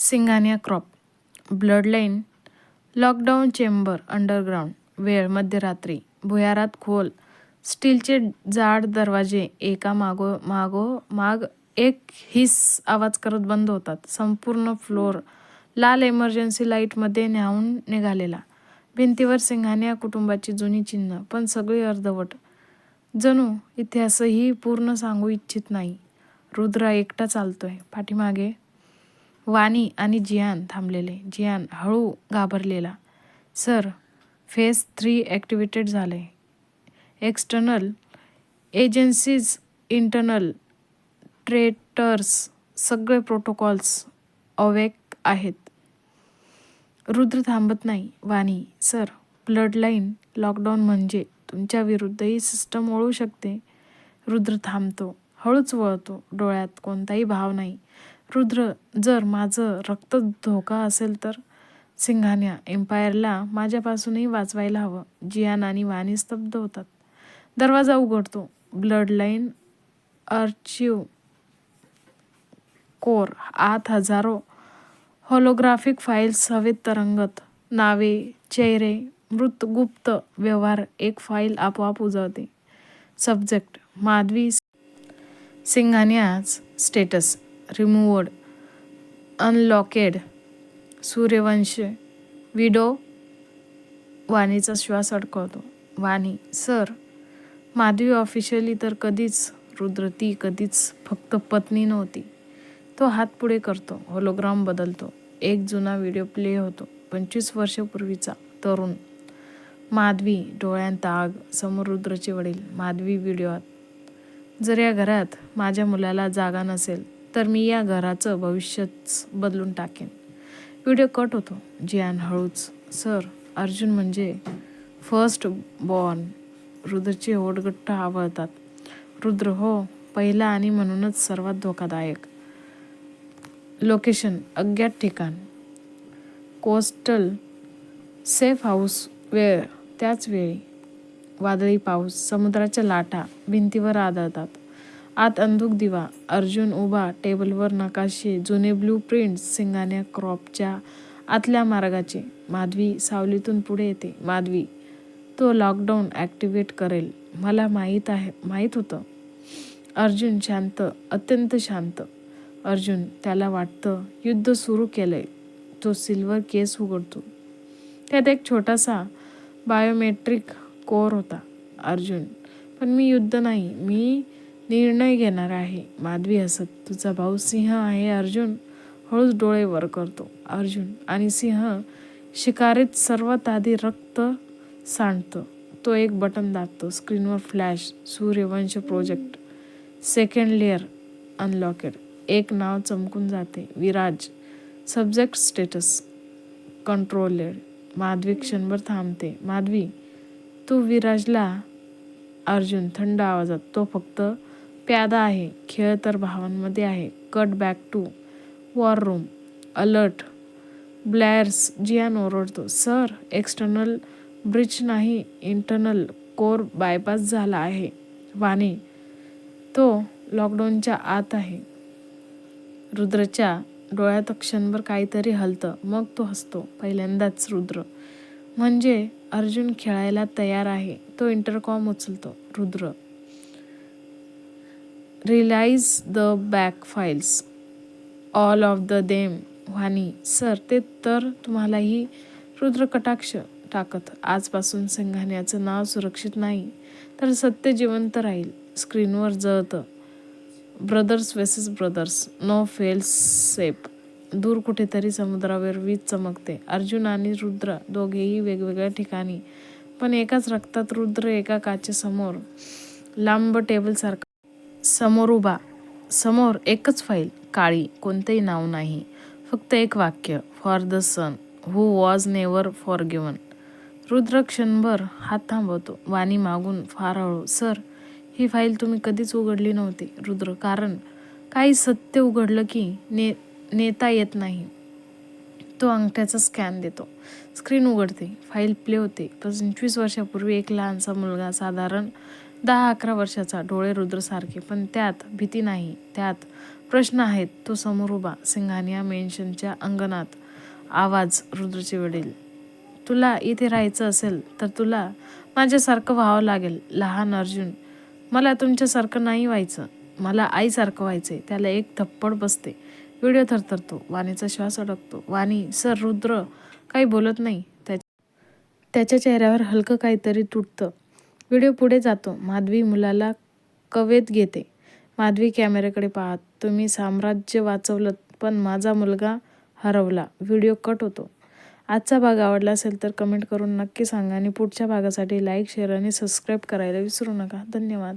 Singhania crop bloodline lockdown chamber underground वेळ मध्यरात्री भुयारात खोल स्टीलचे जाड दरवाजे एका मागो मागो माग एक हिस आवाज करत बंद होतात. संपूर्ण फ्लोर लाल इमर्जन्सी लाईटमध्ये न्याहून निघालेला. भिंतीवर सिंघानिया कुटुंबाची जुनी चिन्ह पण सगळी अर्धवट. जणू इतिहासही पूर्ण सांगू इच्छित नाही. रुद्रा एकटा चालतोय. पाठीमागे वाणी आणि जियान थांबलेले. जियान हळू घाबरलेला. सर फेस थ्री ॲक्टिवेटेड झाले एक्सटर्नल एजन्सीज इंटरनल ट्रेटर्स सगळे प्रोटोकॉल्स अवेक आहेत. रुद्र थांबत नाही. वाणी सर ब्लडलाईन लॉकडाऊन म्हणजे तुमच्या विरुद्धही सिस्टम वळू शकते. रुद्र थांबतो. हळूच वळतो. डोळ्यात कोणताही भाव नाही. रुद्र जर माझं रक्त धोका असेल तर? सिंघान्या एम्पायरला माझ्यापासूनही वाचवायला हवं जियान आणि वाणी स्तब्ध होतात. दरवाजा उघडतो. ब्लड लाईन अर्चिव कोर आत हजारो होलोग्राफिक फाईल्स हवेत तरंगत. नावे चेहरे मृत गुप्त व्यवहार एक फाईल आपोआप उजवते subject Madhavi Singhania's status. Removed unlocked Suryavansh widow वाणीचा श्वास अडकवतो. वाणी सर माधवी ऑफिशियली तर कधीच रुद्र ती कधीच फक्त पत्नी नव्हती. तो हात पुढे करतो होलोग्राम बदलतो. एक जुना व्हिडिओ प्ले होतो पंचवीस वर्षापूर्वीचा तरुण. माधवी डोळ्यांत आग समोर रुद्रचे वडील. माधवी व्हिडिओत जर या घरात माझ्या मुलाला जागा नसेल तर मी या घराचं भविष्यच बदलून टाकेन. व्हिडिओ कट होतो. जियान हळूच. सर अर्जुन म्हणजे फर्स्ट बॉर्न रुद्रचे ओढगट्ट आवळतात. रुद्र हो पहिला आणि म्हणूनच सर्वात धोकादायक. लोकेशन अज्ञात ठिकाण. कोस्टल सेफ हाऊस वेळ त्याच वेळी. वादळी पाऊस समुद्राच्या लाटा भिंतीवर आदळतात. आत अंधुक दिवा. अर्जुन उभा टेबलवर नकाशे जुने ब्लू प्रिंट्स सिंगाण्या क्रॉपच्या आतल्या मार्गाचे. माधवी सावलीतून पुढे येते. माधवी तो लॉकडाऊन ॲक्टिवेट करेल. मला माहीत आहे माहीत होतं. अर्जुन शांत अत्यंत शांत. अर्जुन त्याला वाटतं युद्ध सुरू केलंय. तो सिल्वर केस उघडतो. त्यात एक छोटासा बायोमेट्रिक कोर होता. अर्जुन पण मी युद्ध नाही. मी निर्णय घेणार आहे. माधवी हसत तुझा भाऊ सिंह आहे अर्जुन. हळूच डोळे वर करतो. अर्जुन आणि सिंह शिकारीत सर्वात आधी रक्त सांडतं. तो एक बटन दाबतो. स्क्रीनवर flash Suryavansh project second layer unlocked. एक नाव चमकून जाते. Viraj subject status controlled. Madhavi क्षणभर थांबते. माधवी तू विराजला अर्जुन थंड आवाजात. तो फक्त प्यादा आहे. खेळ तर भावांमध्ये आहे. Cut back to. War room. Alert. Blares Jiyan ओरडतो. सर एक्सटर्नल ब्रिज नाही. इंटरनल कोर बायपास झाला आहे. वाणी. तो लॉकडाऊनच्या आत आहे. रुद्रच्या डोळ्यात क्षणभर काहीतरी हलतं. मग तो हसतो. पहिल्यांदाच रुद्र. म्हणजे अर्जुन खेळायला तयार आहे. तो इंटरकॉम उचलतो. Rudra. Release the back files all of the them Vani sir ते तर तुम्हालाही रुद्र कटाक्ष टाकत. आजपासून सिंघाण्याचं नाव सुरक्षित नाही तर सत्य जिवंत राहील स्क्रीनवर जळतं. Brothers versus brothers no fail safe दूर कुठेतरी समुद्रावर वीज चमकते. अर्जुन आणि रुद्र दोघेही वेगवेगळ्या ठिकाणी पण एकाच रक्तात रुद्र एका काचेसमोर लांब टेबलसारखा समोर उभा. समोर एकच फाईल काळी कोणतेही नाव नाही. फक्त एक वाक्य for the son who was never forgiven Rudra क्षणभर हात थांबवतो वाणी मागून फार हळू सर ही फाईल तुम्ही कधीच उघडली नव्हती. रुद्र कारण काही सत्य उघडलं की ने नेता येत नाही. तो अंगठ्याचा स्कॅन देतो. स्क्रीन उघडते फाईल प्ले होते. पंचवीस वर्षापूर्वी एक लहानसा मुलगा साधारण दहा अकरा वर्षाचा डोळे रुद्रसारखे पण त्यात भीती नाही. त्यात प्रश्न आहेत. तो समोर उभा सिंघानिया मेन्शनच्या अंगणात. आवाज रुद्रचे वडील. तुला इथे राहायचं असेल तर तुला माझ्यासारखं व्हावं लागेल लहान अर्जुन. मला तुमच्यासारखं नाही व्हायचं. मला आईसारखं व्हायचं आहे त्याला एक थप्पड बसते. व्हिडिओ थरथरतो. वाणीचा श्वास अडकतो. वाणी सर रुद्र. काही बोलत नाही. त्या- त्याच्या चेहऱ्यावर हलकं काहीतरी तुटतं. व्हिडिओ पुढे जातो. माधवी मुलाला कवेत घेते. माधवी कॅमेऱ्याकडे पाहत तुम्ही साम्राज्य वाचवलं पण माझा मुलगा हरवला. व्हिडिओ कट होतो. आजचा भाग आवडला असेल तर कमेंट करून नक्की सांगा आणि पुढच्या भागासाठी लाईक शेअर आणि सबस्क्राईब करायला विसरू नका. धन्यवाद.